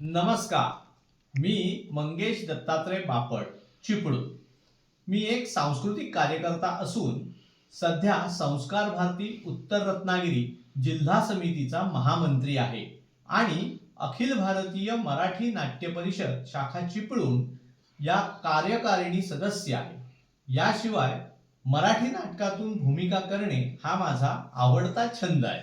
नमस्कार. मी मंगेश दत्तात्रय बापट चिपळूण. मी एक सांस्कृतिक कार्यकर्ता असून सध्या संस्कार भारती उत्तर रत्नागिरी जिल्हा समितीचा महामंत्री आहे आणि अखिल भारतीय मराठी नाट्य परिषद शाखा चिपळूण या कार्यकारिणी सदस्य आहे. याशिवाय मराठी नाटकातून भूमिका करणे हा माझा आवडता छंद आहे.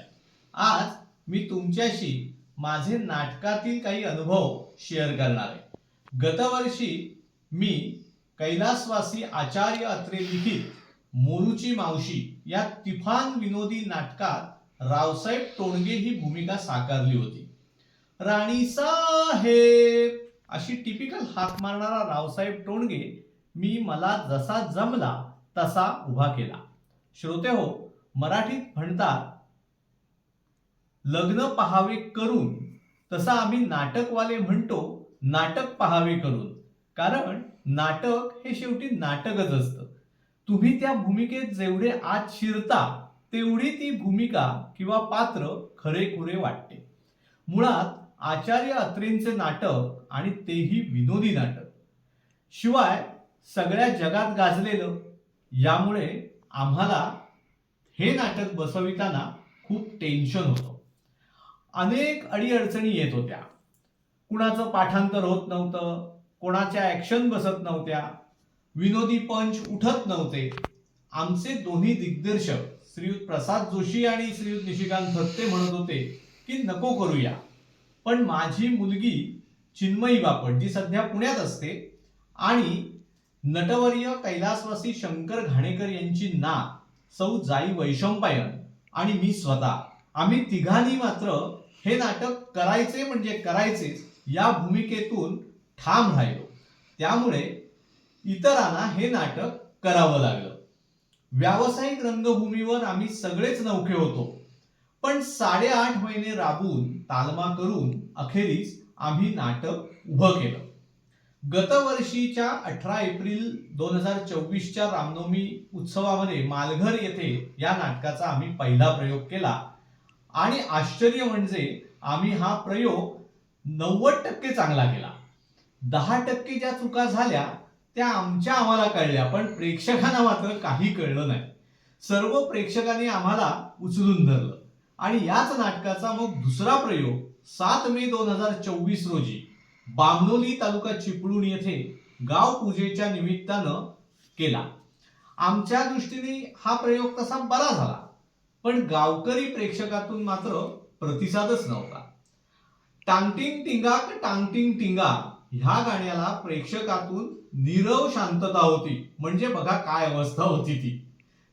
आज मी तुमच्याशी माझे नाटकातील काही अनुभव शेअर करणार आहे. गतवर्षी मी कैलासवासी आचार्य अत्रे लिखित मोरूची मावशी या तिफान विनोदी नाटकात रावसाहेब टोणगे ही भूमिका साकारली होती. राणी साहेब! अशी टिपिकल हाक मारणारा रावसाहेब टोणगे मी मला जसा जमला तसा उभा केला. श्रोते हो मराठीत म्हणतात लग्न पहावे करून तसं आम्ही नाटकवाले म्हणतो नाटक पहावे करून. कारण नाटक हे शेवटी नाटकच असतं. तुम्ही त्या भूमिकेत जेवढे आत शिरता तेवढी ती भूमिका किंवा पात्र खरेखुरे वाटते. मुळात आचार्य अत्रेंचे नाटक आणि तेही विनोदी नाटक. शिवाय सगळ्या जगात गाजलेलं यामुळे आम्हाला हे नाटक बसविताना खूप टेन्शन होतं. अनेक अडीअडचणी येत होत्या. कुणाचं पाठांतर होत नव्हतं कोणाच्या ॲक्शन बसत नव्हत्या विनोदी पंच उठत नव्हते. आमचे दोन्ही दिग्दर्शक श्रीयुत प्रसाद जोशी आणि श्रीयुत निशिकांत थत्ते म्हणत होते की नको करूया. पण माझी मुलगी चिन्मयी बापट जी सध्या पुण्यात असते आणि नटवर्य कैलासवासी शंकर घाणेकर यांची ना सौ जाई वैशंपायन आणि मी स्वतः. आम्ही तिघांनी मात्र हे नाटक करायचे म्हणजे करायचेच या भूमिकेतून ठाम राहिलो. त्यामुळे इतरांना हे नाटक करावं लागलं. व्यावसायिक रंगभूमीवर आम्ही सगळेच नौके होतो. पण साडेआठ महिने राबून तालमा करून अखेरीस आम्ही नाटक उभं केलं. गतवर्षीच्या अठरा एप्रिल दोन हजार चोवीसच्या रामनवमी उत्सवामध्ये मालघर येथे या नाटकाचा आम्ही पहिला प्रयोग केला. आणि आश्चर्य म्हणजे आम्ही हा प्रयोग नव्वद टक्के चांगला केला. दहा टक्के ज्या चुका झाल्या त्या आमच्या आम्हाला कळल्या पण प्रेक्षकांना मात्र काही कळलं नाही. सर्व प्रेक्षकांनी आम्हाला उचलून धरलं. आणि याच नाटकाचा मग दुसरा प्रयोग सात मे दोन हजार चोवीस रोजी बामणोली तालुका चिपळूण येथे गाव पूजेच्या निमित्तानं केला. आमच्या दृष्टीने हा प्रयोग तसा बरा झाला. पण गावकरी प्रेक्षकातून मात्र प्रतिसादच नव्हता. टांगटिंग टिंगा टांगटिंग टिंगा ह्या गाण्याला प्रेक्षकातून नीरव शांतता होती. म्हणजे बघा काय अवस्था होती ती.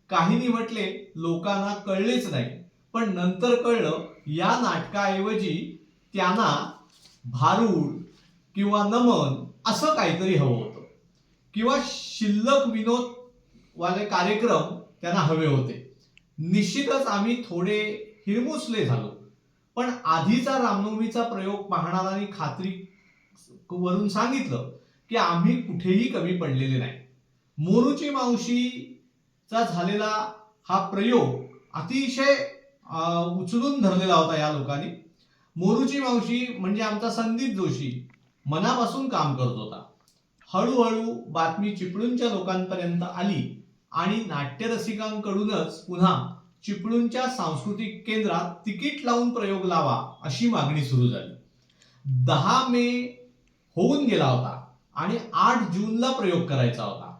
काहींनी म्हटले लोकांना कळलेच नाही. पण नंतर कळलं या नाटकाऐवजी त्यांना भारूड किंवा नमन असं काहीतरी हवं होतं. किंवा शिल्लक विनोद वाले कार्यक्रम त्यांना हवे होते. निश्चितच आम्ही थोडे हिरमुसले झालो. पण आधीचा रामनवमीचा प्रयोग पाहणाऱ्यांनी खात्री वरून सांगितलं की आम्ही कुठेही कमी पडलेले नाही. मोरूची मावशीचा झालेला हा प्रयोग अतिशय उचलून धरलेला होता या लोकांनी. मोरूची मावशी म्हणजे आमचा संदीप जोशी मनापासून काम करत होता. हळूहळू बातमी चिपळूणच्या लोकांपर्यंत आली. आणि नाट्यरसिकांकडूनच पुन्हा चिपळूणच्या सांस्कृतिक केंद्रात तिकीट लावून प्रयोग लावा अशी मागणी सुरू झाली. दहा मे होऊन गेला होता आणि आठ जूनला प्रयोग करायचा होता.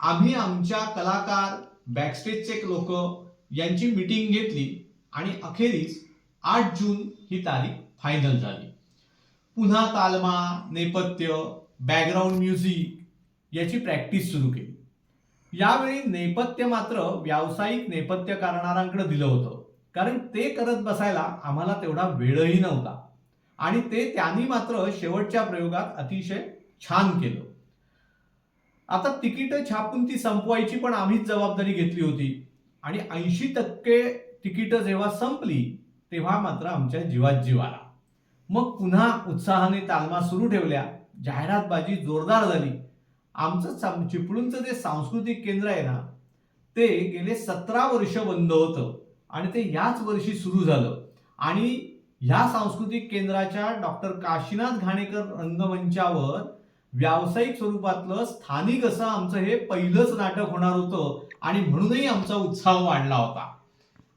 आम्ही आमच्या कलाकार बॅकस्टेजचे लोक यांची मिटिंग घेतली आणि अखेरीस आठ जून ही तारीख फायनल झाली. पुन्हा तालमा नेपथ्य बॅकग्राऊंड म्युझिक याची प्रॅक्टिस सुरू केली. यावेळी नेपथ्य मात्र व्यावसायिक नेपथ्य करणाऱ्यांकडे दिलं होतं. कारण ते करत बसायला आम्हाला तेवढा वेळही नव्हता. आणि ते त्यांनी मात्र शेवटच्या प्रयोगात अतिशय छान केलं. आता तिकीटं छापून ती संपवायची पण आम्हीच जबाबदारी घेतली होती. आणि ऐंशी टक्के तिकीटं जेव्हा संपली तेव्हा मात्र आमच्या जीवात जीव आला. मग पुन्हा उत्साहाने तालमा सुरू ठेवल्या. जाहिरातबाजी जोरदार झाली. आमचं चिपळूणचं जे सांस्कृतिक केंद्र आहे ना ते गेले सतरा वर्ष बंद होतं. आणि ते याच वर्षी सुरू झालं. आणि ह्या सांस्कृतिक केंद्राच्या डॉक्टर काशीनाथ घाणेकर रंगमंचावर व्यावसायिक स्वरूपातलं स्थानिक असं आमचं हे पहिलंच नाटक होणार होतं. आणि म्हणूनही आमचा उत्साह वाढला होता.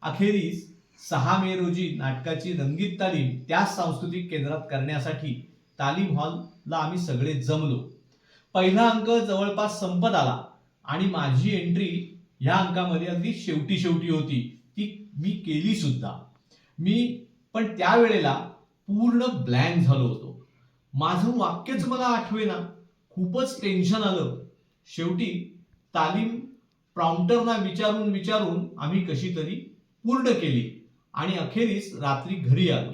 अखेरीस सहा मे रोजी नाटकाची रंगीत तालीम त्याच सांस्कृतिक केंद्रात करण्यासाठी तालीम हॉलला आम्ही सगळे जमलो. पहिला अंक जवळपास संपत आला. आणि माझी एंट्री ह्या अंकामध्ये अगदी शेवटी शेवटी होती ती मी केली सुद्धा. मी पण त्यावेळेला पूर्ण ब्लँक झालो होतो. माझं वाक्यच मला आठवेना. खूपच टेन्शन आलं. शेवटी तालीम प्रॉम्प्टरना विचारून विचारून आम्ही कशी तरी पूर्ण केली. आणि अखेरीस रात्री घरी आलो.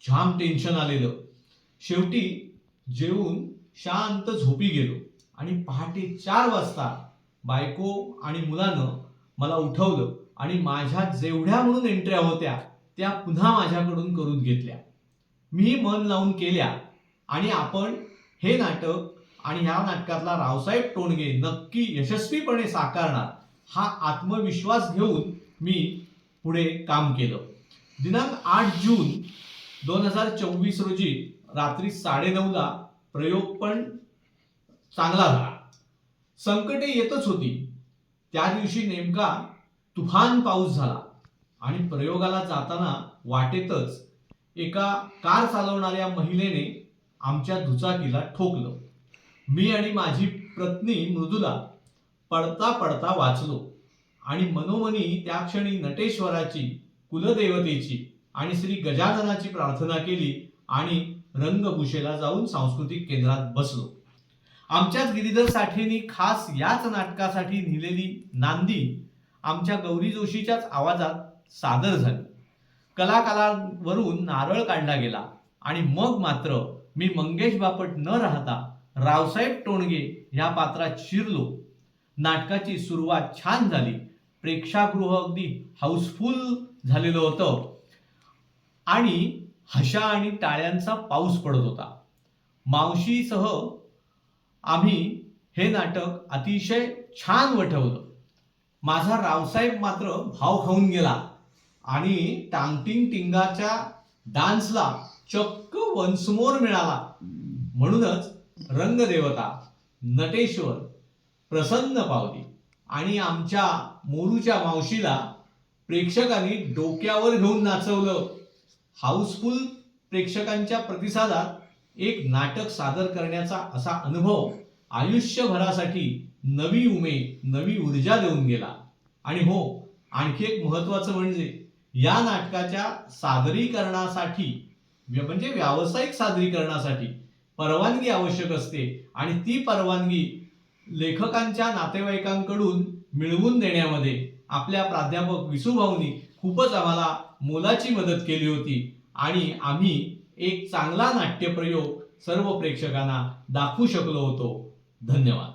छान टेन्शन आलेलं. शेवटी जेवून शांत झोपी गेलो. आणि पहाटे चार वाजता बायको आणि मुलानं मला उठवलं आणि माझ्या जेवढ्या म्हणून एंट्र्या होत्या त्या पुन्हा माझ्याकडून करून घेतल्या. मी मन लावून केल्या आणि आपण हे नाटक आणि ह्या नाटकातला रावसाहेब टोणगे नक्की यशस्वीपणे साकारणार हा आत्मविश्वास घेऊन मी पुढे काम केलं. दिनांक आठ जून दोन हजार चोवीस रोजी रात्री साडेनऊला प्रयोग पण चांगला झाला. संकटे येतच होती. त्या दिवशी नेमका तुफान पाऊस झाला आणि प्रयोगाला जाताना वाटेतच एका कार चालवणाऱ्या महिलेने आमच्या दुचाकीला ठोकलं. मी आणि माझी पत्नी मृदुला पडता पडता वाचलो आणि मनोमनी त्या क्षणी नटेश्वराची कुलदेवतेची आणि श्री गजाननाची प्रार्थना केली आणि रंगभूषेला जाऊन सांस्कृतिक केंद्रात बसलो. आमच्याच गिरीधर साठेनी खास याच नाटकासाठी लिहिलेली नांदी आमच्या गौरी जोशीच्याच आवाजात सादर झाली. कलाकारांवरून नारळ काढला गेला आणि मग मात्र मी मंगेश बापट न राहता रावसाहेब टोणगे ह्या पात्रात शिरलो. नाटकाची सुरुवात छान झाली. प्रेक्षागृह अगदी हाऊसफुल झालेलं होतं. आणि हशा आणि टाळ्यांचा पाऊस पडत होता. मावशीसह आम्ही हे नाटक अतिशय छान वठवलं. माझा रावसाहेब मात्र भाव खाऊन गेला आणि टांगटिंग टिंगाच्या डान्सला चक्क वन्समोर मिळाला. म्हणूनच रंगदेवता नटेश्वर प्रसन्न पावली आणि आमच्या मोरूच्या मावशीला प्रेक्षकांनी डोक्यावर घेऊन नाचवलं. हाऊसफुल प्रेक्षकांच्या प्रतिसादात एक नाटक सादर करण्याचा असा अनुभव आयुष्यभरासाठी नवी उमेद नवी ऊर्जा देऊन गेला. आणि हो आणखी एक महत्वाचं म्हणजे या नाटकाच्या सादरीकरणासाठी म्हणजे व्यावसायिक सादरीकरणासाठी परवानगी आवश्यक असते आणि ती परवानगी लेखकांच्या नातेवाईकांकडून मिळवून देण्यामध्ये आपल्या प्राध्यापक विसुभाऊनी खूपच आम्हाला मोलाची मदत केली होती. आणि आम्ही एक चांगला नाट्यप्रयोग सर्व प्रेक्षकांना दाखवू शकलो होतो. धन्यवाद.